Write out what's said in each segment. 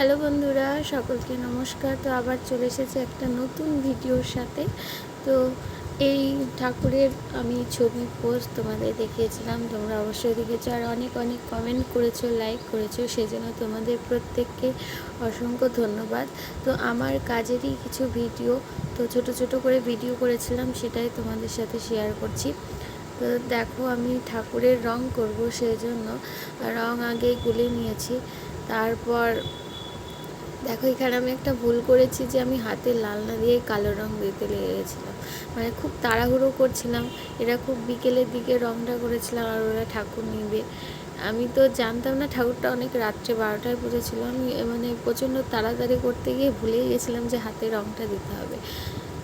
Hello বন্ধুরা, সকলকে নমস্কার। তো আবার চলে এসেছে একটা নতুন ভিডিওর সাথে। তো এই ঠাকুরের আমি ছবি পোস্ট তোমাদের দেখিয়েছিলাম। তোমরা অবশ্যই দেখেছ আর অনেক অনেক কমেন্ট করেছ লাইক করেছ। সেজন্য তোমাদের প্রত্যেককে অসংখ্য ধন্যবাদ। তো আমার কাজেরই কিছু ভিডিও তো ছোট ছোট করে ভিডিও করেছিলাম, সেটাই তোমাদের সাথে শেয়ার করছি। তো দেখো আমি ঠাকুরের রং করব সেই জন্য রং আগে গুলে নিয়েছি, তারপর দেখো, এখানে আমি একটা ভুল করেছি যে আমি হাতে লাল না দিয়ে কালো রং দিতে লেগে গেছিলাম মানে খুব তাড়াহুড়ো করছিলাম, এরা খুব বিকেলের দিকে রংটা করেছিলাম আর ওরা ঠাকুর নিবে। আমি তো জানতাম না, ঠাকুরটা অনেক রাত্রে বারোটায় পুজোছিল। আমি মানে প্রচণ্ড তাড়াতাড়ি করতে গিয়ে ভুলেই গেছিলাম যে হাতে রংটা দিতে হবে।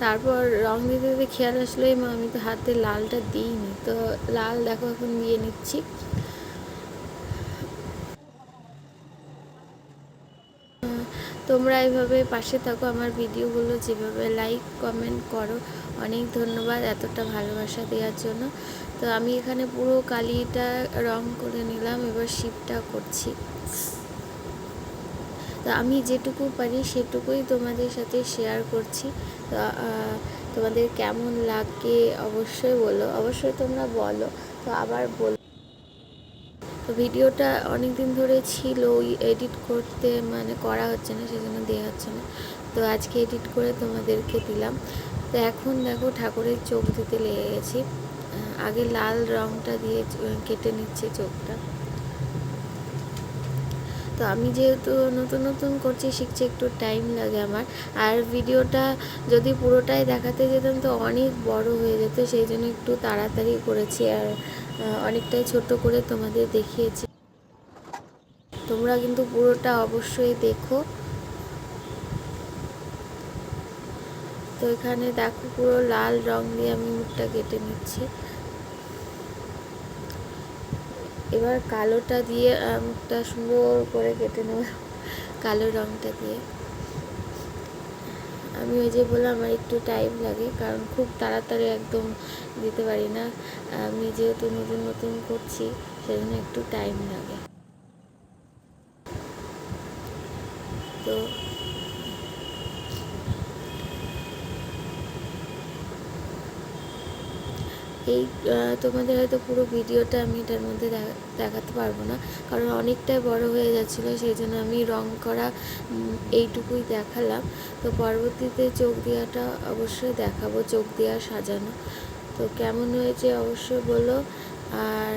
তারপর রং দিতে দিতে খেয়াল আসলো আমি তো হাতে লালটা দিইনি। তো লাল দেখো, এখন দিয়ে নিচ্ছি। তোমরা এইভাবে পাশে থাকো, আমার ভিডিওগুলো যেভাবে লাইক কমেন্ট করো, অনেক ধন্যবাদ এতটা ভালোবাসা দেওয়ার জন্য। তো আমি এখানে পুরো কালিটা রং করে নিলাম, এবার শিপটা করছি। তো আমি যেটুকু পারি সেটুকুই তোমাদের সাথে শেয়ার করছি। তো তোমাদের কেমন লাগে অবশ্যই বলো, অবশ্যই তোমরা বলো। তো আবার বলো তো ভিডিওটা অনেক দিন ধরে ছিল এডিট করতে মানে করা হচ্ছে না, সেজন্য দেওয়া হচ্ছে না। তো আজকে এডিট করে তোমাদেরকে দিলাম। তো এখন দেখো ঠাকুরের চোখ দিতে লেগে গেছি। আগে লাল রংটা দিয়ে কেটে নিচ্ছে চোখটা। তো আমি যেহেতু নতুন নতুন করছি, শিখছি, একটু টাইম লাগে আমার। আর ভিডিওটা যদি পুরোটাই দেখাতে যেতাম, তো অনেক বড় হয়ে যেত, সেই জন্য একটু তাড়াতাড়ি করেছি। আর অনেকটাই ছোট করে তোমাদের দেখিয়েছি। তোমরা কিন্তু পুরোটা অবশ্যই দেখো। তো এখানে দেখো পুরো লাল রং দিয়ে আমি মুখটা কেটে নিচ্ছি। এবার কালোটা দিয়ে মুখটা সুন্দর করে কেটে নেব, কালো রংটা দিয়ে। আমি ওই যে বললাম, আমার একটু টাইম লাগে, কারণ খুব তাড়াতাড়ি একদম দিতে পারি না। আমি যেহেতু নতুন নতুন করছি, সেজন্য একটু টাইম লাগে। তো এই তোমাদের হয়তো পুরো ভিডিওটা আমি এটার মধ্যে দেখাতে পারব না। কারণ অনেকটাই বড় হয়ে যাচ্ছিল, সেই জন্য আমি রং করা এইটুকুই দেখালাম। তো পরবর্তীতে চোখ দেওয়াটা অবশ্যই দেখাবো, চোখ দেওয়া সাজানো। তো কেমন হয়েছে অবশ্যই বলো। আর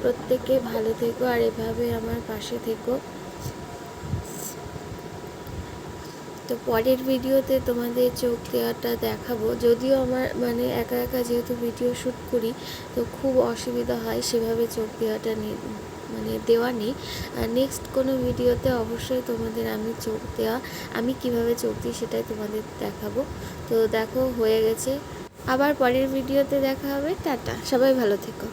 প্রত্যেকে ভালো থেকো, আর এভাবে আমার পাশে থেকো। তো পরের ভিডিওতে তোমাদের চোখ দেওয়াটা দেখাবো। যদিও আমার মানে একা একা যেহেতু ভিডিও শ্যুট করি, তো খুব অসুবিধা হয় সেভাবে চোখ দেওয়াটা মানে দেওয়া নেই। নেক্সট কোনো ভিডিওতে অবশ্যই তোমাদের আমি চোখ দেওয়া, আমি কীভাবে চোখ দিই সেটাই তোমাদের দেখাবো। তো দেখো, হয়ে গেছে। আবার পরের ভিডিওতে দেখা হবে। টাটা। সবাই ভালো থেকো।